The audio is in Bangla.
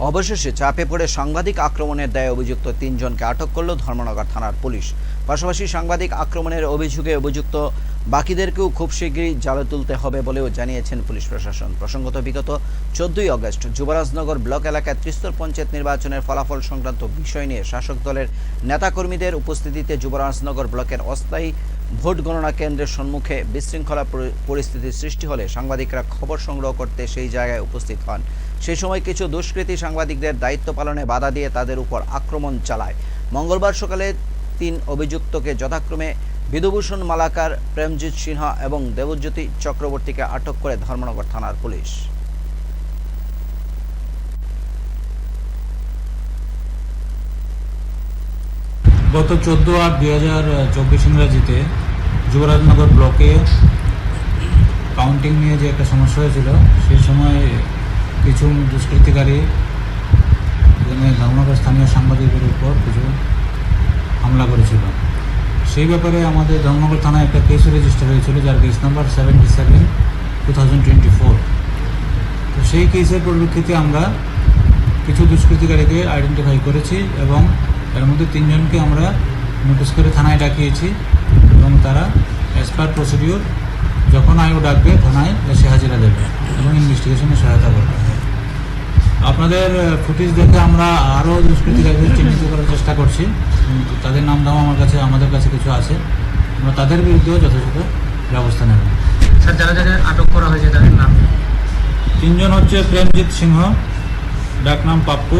অবশেষে চাপে পড়ে সাংবাদিক আক্রমণের দায়ে অভিযুক্ত তিনজনকে আটক করল ধর্মনগর থানার পুলিশ। পাশাপাশি সাংবাদিক আক্রমণের অভিযোগে অভিযুক্ত বাকিদেরকেও খুব শীঘ্রই জালে তুলতে হবে বলেও জানিয়েছেন পুলিশ প্রশাসন। প্রসঙ্গত, বিগত চোদ্দই অগস্ট যুবরাজনগর ব্লক এলাকায় ত্রিস্তর পঞ্চায়েত নির্বাচনের ফলাফল সংক্রান্ত বিষয় নিয়ে শাসক দলের নেতাকর্মীদের উপস্থিতিতে যুবরাজনগর ব্লকের অস্থায়ী ভোট গণনা কেন্দ্রের সম্মুখে বিশৃঙ্খলা পরি- পরিস্থিতির সৃষ্টি হলে সাংবাদিকরা খবর সংগ্রহ করতে সেই জায়গায় উপস্থিত হন। সেই সময় কিছু দুষ্কৃতী সাংবাদিকদের দায়িত্ব পালনে বাধা দিয়ে তাদের উপর আক্রমণ চালায়। মঙ্গলবার সকালে তিন অভিযুক্তকে যথাক্রমে বিধুভূষণ মালাকার, প্রেমজিৎ সিনহা এবং দেবজ্যোতি চক্রবর্তীকে আটক করে ধর্মনগর থানার পুলিশ। গত চোদ্দ আট দুই হাজার চব্বিশ ইংরাজিতে যুবরাজনগর ব্লকে কাউন্টিং নিয়ে যে একটা সমস্যা হয়েছিল, সেই সময় কিছু দুষ্কৃতিকারী ধর্মনগর স্থানীয় সাংবাদিকদের উপর কিছু হামলা করেছিল। সেই ব্যাপারে আমাদের ধর্মনগর থানায় একটা কেস রেজিস্টার হয়েছিল, যার case number seventy seven two thousand twenty four তো সেই কেসের পরিপ্রেক্ষিতে আমরা কিছু দুষ্কৃতিকারীকে আইডেন্টিফাই করেছি এবং এর মধ্যে তিনজনকে আমরা নোটিশ করে থানায় ডাকিয়েছি এবং তারা অ্যাজ পার প্রসিডিওর যখন আয়ু ডাকবে, থানায় এসে হাজিরা দেবে এবং ইনভেস্টিগেশনে সহায়তা করবে। আপনাদের ফুটেজ দেখে আমরা আরও দুষ্কৃতিকারীদের চিহ্নিত করার চেষ্টা করছি। তাদের নাম দাম আমার কাছে আমাদের কাছে কিছু আছে। আমরা তাদের বিরুদ্ধেও যথাযথ ব্যবস্থা নেব। স্যার যারা যারা আটক করা হয়েছে তাদের নাম? তিনজন হচ্ছে প্রেমজিৎ সিংহ ডাকনাম পাপ্পু।